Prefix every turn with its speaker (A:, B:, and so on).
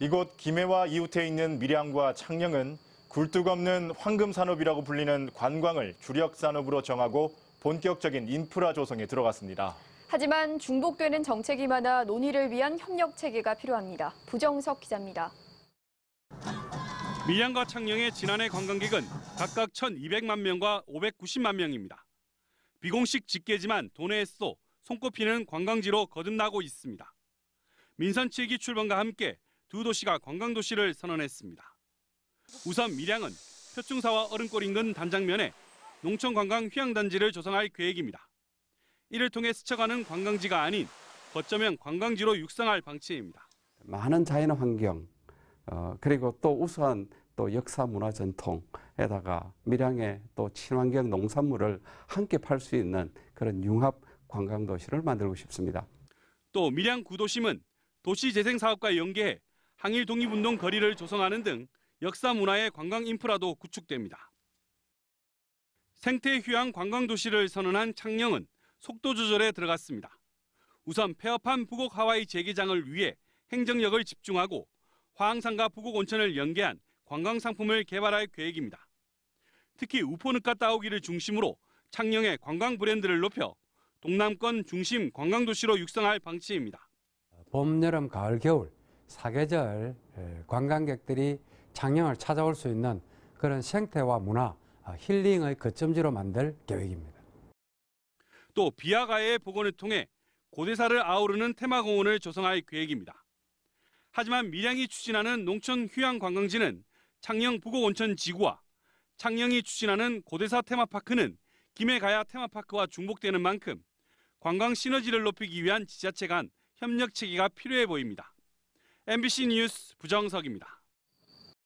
A: 이곳 김해와 이웃해 있는 밀양과 창녕은 굴뚝 없는 황금 산업이라고 불리는 관광을 주력 산업으로 정하고 본격적인 인프라 조성에 들어갔습니다.
B: 하지만 중복되는 정책이 많아 논의를 위한 협력 체계가 필요합니다. 부정석 기자입니다.
C: 밀양과 창녕의 지난해 관광객은 각각 1,200만 명과 590만 명입니다. 비공식 집계지만 도내에서 손꼽히는 관광지로 거듭나고 있습니다. 민선 7기 출범과 함께 두 도시가 관광도시를 선언했습니다. 우선 밀양은 표충사와 얼음골 인근 단장면에 농촌관광 휴양단지를 조성할 계획입니다. 이를 통해 스쳐가는 관광지가 아닌 거점형 관광지로 육성할 방침입니다.
D: 많은 자연 환경 어, 그리고 또 우수한 또 역사 문화 전통에다가 밀양의 또 친환경 농산물을 함께 팔 수 있는 그런 융합 관광 도시를 만들고 싶습니다.
C: 또 밀양 구도심은 도시 재생 사업과 연계해 항일 독립운동 거리를 조성하는 등 역사 문화의 관광 인프라도 구축됩니다. 생태 휴양 관광 도시를 선언한 창녕은 속도 조절에 들어갔습니다. 우선 폐업한 부곡 하와이 재개장을 위해 행정력을 집중하고 화항산과 부곡 온천을 연계한 관광 상품을 개발할 계획입니다. 특히 우포늪과 따오기를 중심으로 창녕의 관광 브랜드를 높여 동남권 중심 관광 도시로 육성할 방침입니다.
E: 봄, 여름, 가을, 겨울 사계절 에, 관광객들이 창녕을 찾아올 수 있는 그런 생태와 문화, 아, 힐링의 거점지로 만들 계획입니다.
C: 또 비아가의 복원을 통해 고대사를 아우르는 테마공원을 조성할 계획입니다. 하지만 밀양이 추진하는 농촌 휴양 관광지는 창녕 부곡온천 지구와 창녕이 추진하는 고대사 테마파크는 김해 가야 테마파크와 중복되는 만큼 관광 시너지를 높이기 위한 지자체 간 협력 체계가 필요해 보입니다. MBC 뉴스 부정석입니다.